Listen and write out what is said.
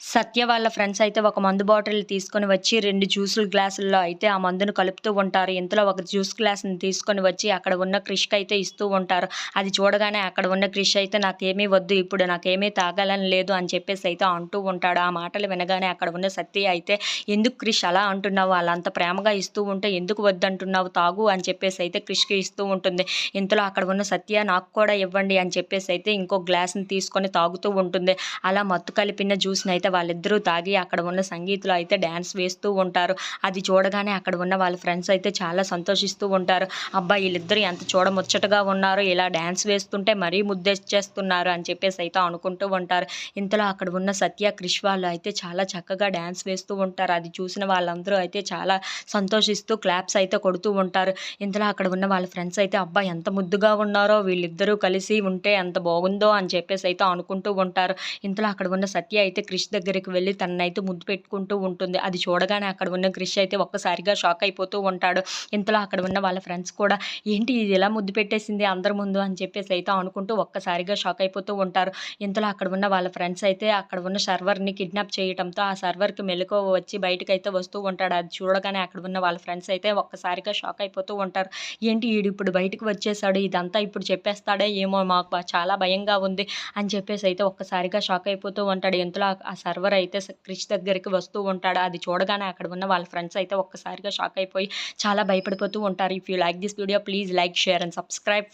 సత్య వాళ్ళ ఫ్రెండ్స్ అయితే ఒక మందు బాటిల్ తీసుకొని వచ్చి రెండు జ్యూసుల గ్లాసుల్లో అయితే ఆ మందును కలుపుతూ ఉంటారు. ఇంతలో ఒక జ్యూస్ గ్లాస్ని తీసుకొని వచ్చి అక్కడ ఉన్న క్రిష్కి అయితే ఇస్తూ ఉంటారు. అది చూడగానే అక్కడ ఉన్న క్రిష్ అయితే నాకేమీ వద్దు ఇప్పుడు నాకేమీ తాగాలని లేదు అని చెప్పేసి అయితే అంటూ ఉంటాడు. ఆ మాటలు వినగానే అక్కడ ఉన్న సత్య అయితే ఎందుకు క్రిష్ అలా అంటున్నావు? అంత ప్రేమగా ఇస్తూ ఉంటే ఎందుకు వద్దంటున్నావు? తాగు అని చెప్పేసి అయితే క్రిష్కి ఇస్తూ ఉంటుంది. ఇంతలో అక్కడ ఉన్న సత్య నాకు కూడా ఇవ్వండి అని చెప్పేసి అయితే ఇంకో గ్లాస్ని తీసుకొని తాగుతూ ఉంటుంది. అలా మత్తు కలిపిన జ్యూస్ని అయితే వాళ్ళిద్దరూ తాగి అక్కడ ఉన్న సంగీతులు అయితే డ్యాన్స్ వేస్తూ ఉంటారు. అది చూడగానే అక్కడ ఉన్న వాళ్ళ ఫ్రెండ్స్ అయితే చాలా సంతోషిస్తూ ఉంటారు. అబ్బా వీళ్ళిద్దరూ ఎంత చూడముచ్చటగా ఉన్నారో. ఇలా డ్యాన్స్ వేస్తుంటే మరీ ముద్దెచ్చేస్తున్నారు అని చెప్పేసి అయితే అనుకుంటూ ఉంటారు. ఇంతలో అక్కడ ఉన్న సత్య క్రిష్ వాళ్ళు అయితే చాలా చక్కగా డ్యాన్స్ వేస్తూ ఉంటారు. అది చూసిన వాళ్ళందరూ అయితే చాలా సంతోషిస్తూ క్లాప్స్ అయితే కొడుతూ ఉంటారు. ఇంతలో అక్కడ ఉన్న వాళ్ళ ఫ్రెండ్స్ అయితే అబ్బా ఎంత ముద్దుగా ఉన్నారో. వీళ్ళిద్దరూ కలిసి ఉంటే ఎంత బాగుందో అని చెప్పేసి అయితే అనుకుంటూ ఉంటారు. ఇంతలో అక్కడ ఉన్న సత్య అయితే క్రిష్ దగ్గరికి వెళ్ళి తననైతే ముద్దు పెట్టుకుంటూ ఉంటుంది. అది చూడగానే అక్కడ ఉన్న క్రిష్ అయితే ఒక్కసారిగా షాక్ అయిపోతూ ఉంటాడు. ఇంతలో అక్కడ ఉన్న వాళ్ళ ఫ్రెండ్స్ కూడా ఏంటి ఇది ఎలా ముద్దు పెట్టేసింది అందరి ముందు? అని చెప్పేసి అయితే అనుకుంటూ ఒక్కసారిగా షాక్ అయిపోతూ ఉంటారు. ఇంతలో అక్కడ ఉన్న వాళ్ళ ఫ్రెండ్స్ అయితే అక్కడ ఉన్న సర్వర్ని కిడ్నాప్ చేయడంతో ఆ సర్వర్కి మెలకు వచ్చి బయటకు అయితే వస్తూ ఉంటాడు. అది చూడగానే అక్కడ ఉన్న వాళ్ళ ఫ్రెండ్స్ అయితే ఒక్కసారిగా షాక్ అయిపోతూ ఉంటారు. ఏంటి వీడు ఇప్పుడు బయటకు వచ్చేసాడు? ఇదంతా ఇప్పుడు చెప్పేస్తాడే? ఏమో మాకు చాలా భయంగా ఉంది. అని చెప్పేసి అయితే ఒక్కసారిగా షాక్ అయిపోతూ ఉంటాడు. ఇంతలో ఆ సర్వర్ అయితే స- క్రిష్ దగ్గరికి వస్తూ ఉంటాడు. అది చూడగానే అక్కడ ఉన్న వాళ్ళ ఫ్రెండ్స్ అయితే ఒక్కసారిగా షాక్ అయిపోయి చాలా భయపడిపోతూ ఉంటారు. If you like this video please like share and subscribe